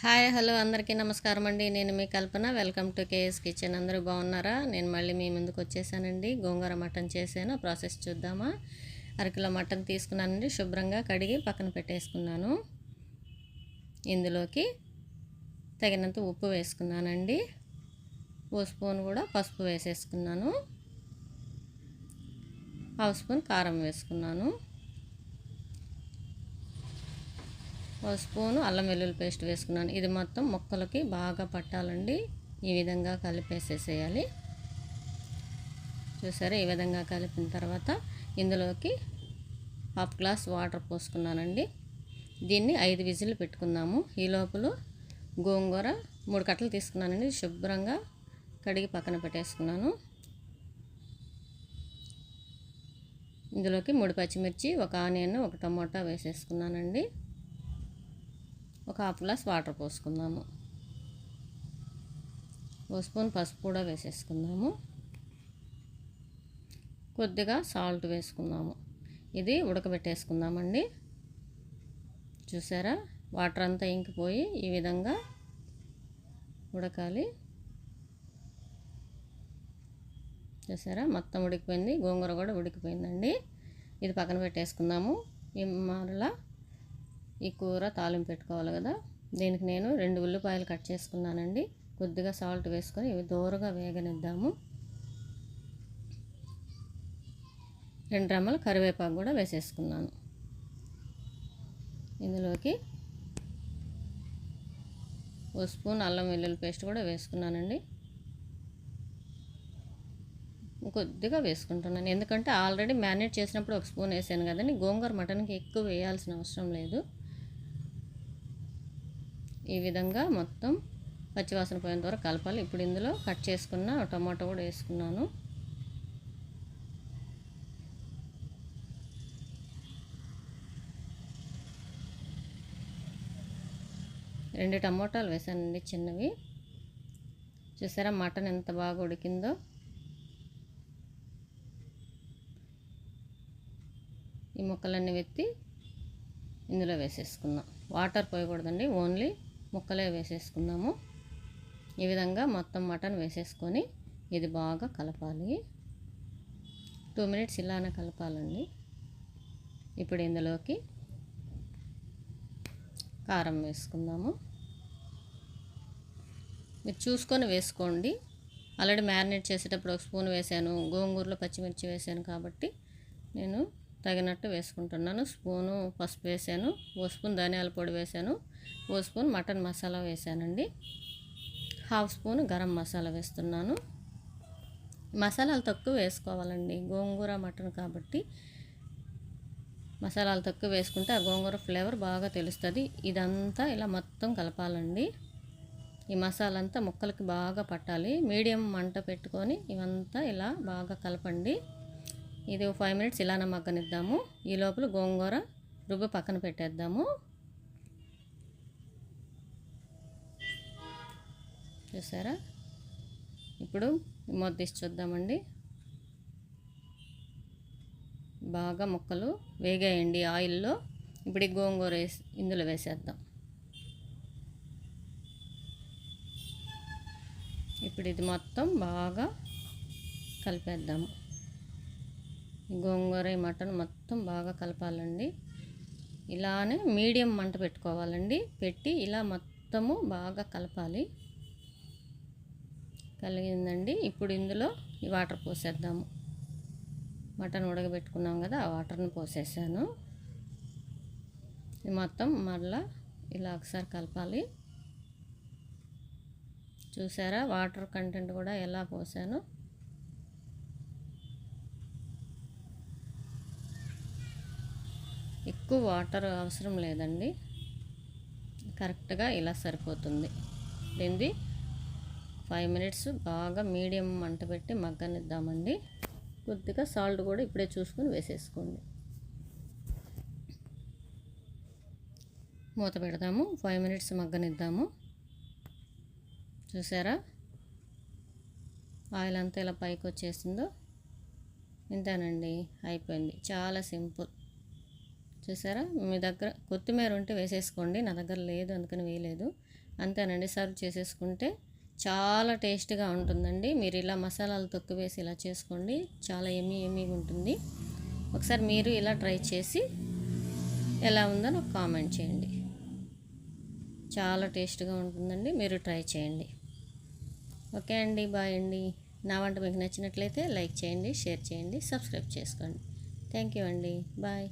Hi hello అందరికీ నమస్కారం అండి. నేను మీ Kalpana. Welcome to KS kitchen. అందరూ బాగున్నారా? నేను మళ్ళీ మీ ముందుకు వచ్చేసానండి. గోంగూర మటన్ చేశాను. ప్రాసెస్ చూద్దామా? అరకిలో మటన్ తీసుకున్నానండి. శుభ్రంగా కడిగి పక్కన పెట్టేసుకున్నాను. ఇందులోకి తగినంత ఉప్పు వేసుకున్నానండి. ఓ స్పూన్ కూడా పసుపు వేసేసుకున్నాను. హాఫ్ స్పూన్ కారం వేసుకున్నాను. ఒక స్పూను అల్లం వెల్లుల్లి పేస్ట్ వేసుకున్నాను. ఇది మొత్తం ముక్కలకి బాగా పట్టాలండి. ఈ విధంగా కలిపేసేసేయాలి. చూసారా? ఈ విధంగా కలిపిన తర్వాత ఇందులోకి హాఫ్ గ్లాస్ వాటర్ పోసుకున్నానండి. దీన్ని ఐదు విజిల్లు పెట్టుకుందాము. ఈ లోపల గోంగూర మూడు కట్టలు తీసుకున్నానండి. శుభ్రంగా కడిగి పక్కన పెట్టేసుకున్నాను. ఇందులోకి మూడు పచ్చిమిర్చి ఒక ఆనియన్ ఒక టమోటా వేసేసుకున్నానండి. ఒక హాఫ్ గ్లాస్ వాటర్ పోసుకుందాము. ఓ స్పూన్ పసుపు కూడా వేసేసుకుందాము. కొద్దిగా సాల్ట్ వేసుకుందాము. ఇది ఉడకబెట్టేసుకుందామండి. చూసారా? వాటర్ అంతా ఇంకిపోయి ఈ విధంగా ఉడకాలి. చూసారా? మొత్తం ఉడికిపోయింది. గోంగూర కూడా ఉడికిపోయిందండి. ఇది పక్కన పెట్టేసుకుందాము. ఈ మరలా ఈ కూర తాలింపు పెట్టుకోవాలి కదా. దీనికి నేను రెండు ఉల్లిపాయలు కట్ చేసుకున్నానండి. కొద్దిగా సాల్ట్ వేసుకొని ఇవి దూరగా వేగనిద్దాము. రెండు రెమ్మలు కరివేపాకు కూడా వేసేసుకున్నాను. ఇందులోకి ఓ స్పూన్ అల్లం వెల్లుల్లి పేస్ట్ కూడా వేసుకున్నానండి. కొద్దిగా వేసుకుంటున్నాను. ఎందుకంటే ఆల్రెడీ మ్యారినేట్ చేసినప్పుడు ఒక స్పూన్ వేసాను కదండి. గోంగూర మటన్కి ఎక్కువ వేయాల్సిన అవసరం లేదు. ఈ విధంగా మొత్తం పచ్చివాసన పోయేంత వరకు కలపాలి. ఇప్పుడు ఇందులో కట్ చేసుకున్న టమాటో కూడా వేసుకున్నాను. రెండు టమోటాలు వేసానండి చిన్నవి. చూసారా మటన్ ఎంత బాగా ఉడికిందో. ఈ ముక్కలన్నీ వెత్తి ఇందులో వేసేసుకుందాం వాటర్ పోయకూడదండి ఓన్లీ ముక్కలే వేసేసుకుందాము. ఈ విధంగా మొత్తం మటన్ వేసేసుకొని ఇది బాగా కలపాలి. టూ మినిట్స్ ఇలానే కలపాలండి. ఇప్పుడు ఇందులోకి కారం వేసుకుందాము. మీరు చూసుకొని వేసుకోండి. ఆల్రెడీ మ్యారినేట్ చేసేటప్పుడు ఒక స్పూన్ వేసాను గోంగూరలో పచ్చిమిర్చి వేసాను కాబట్టి నేను తగినట్టు వేసుకుంటున్నాను. స్పూను పసుపు వేసాను. ఓ స్పూన్ ధనియాల పొడి వేసాను. ఓ స్పూన్ మటన్ మసాలా వేసానండి. హాఫ్ స్పూన్ గరం మసాలా వేస్తున్నాను. మసాలాలు తక్కువ వేసుకోవాలండి. గోంగూర మటన్ కాబట్టి మసాలాలు తక్కువ వేసుకుంటే ఆ గోంగూర ఫ్లేవర్ బాగా తెలుస్తుంది. ఇదంతా ఇలా మొత్తం కలపాలండి. ఈ మసాలా అంతా ముక్కలకి బాగా పట్టాలి. మీడియం మంట పెట్టుకొని ఇవంతా ఇలా బాగా కలపండి. ఇది ఫైవ్ మినిట్స్ ఇలానే మగ్గనిద్దాము. ఈ లోపల గోంగూర రుబ్బు పక్కన పెట్టేద్దాము. చూసారా? ఇప్పుడు మూత చూద్దామండి. బాగా ముక్కలు వేగాయండి ఆయిల్లో. ఇప్పుడు ఈ గోంగూర వేసి ఇందులో వేసేద్దాం. ఇప్పుడు ఇది మొత్తం బాగా కలిపేద్దాము. గోంగూర ఈ మటన్ మొత్తం బాగా కలపాలండి. ఇలానే మీడియం మంట పెట్టుకోవాలండి. పెట్టి ఇలా మొత్తము బాగా కలపాలి. కలిగిందండి. ఇప్పుడు ఇందులో ఈ వాటర్ పోసేద్దాము. మటన్ ఉడకబెట్టుకున్నాం కదా ఆ వాటర్ని పోసేసాను. ఇది మొత్తం మరలా ఇలా ఒకసారి కలపాలి. చూసారా వాటర్ కంటెంట్ కూడా ఎలా పోసాను. ఎక్కువ వాటర్ అవసరం లేదండి. కరెక్ట్గా ఇలా సరిపోతుంది. దీన్ని ఫైవ్ మినిట్స్ బాగా మీడియం మంట పెట్టి మగ్గనిద్దామండి. కొద్దిగా సాల్ట్ కూడా ఇప్పుడే చూసుకొని వేసేసుకోండి. మూత పెడదాము. ఫైవ్ మినిట్స్ మగ్గనిద్దాము. చూసారా? ఆయిల్ అంతా ఇలా పైకి వచ్చేసిందో ఇంతేనండి. అయిపోయింది. చాలా సింపుల్. చూసారా? మీ దగ్గర కొత్తిమీర ఉంటే వేసేసుకోండి. నా దగ్గర లేదు అందుకని వేయలేదు. అంతేనండి. సర్వ్ చేసేసుకుంటే చాలా టేస్ట్గా ఉంటుందండి. మీరు ఇలా మసాలాలు తొక్కు వేసి ఇలా చేసుకోండి. చాలా ఎమ్మి ఎమ్మిగా ఉంటుంది. ఒకసారి మీరు ఇలా ట్రై చేసి ఎలా ఉందో నాకు కామెంట్ చేయండి. చాలా టేస్ట్గా ఉంటుందండి. మీరు ట్రై చేయండి. ఓకే అండి. బాయ్ అండి. నా వంట మీకు నచ్చినట్లయితే లైక్ చేయండి షేర్ చేయండి సబ్స్క్రైబ్ చేసుకోండి. థ్యాంక్ యూ అండి. బాయ్.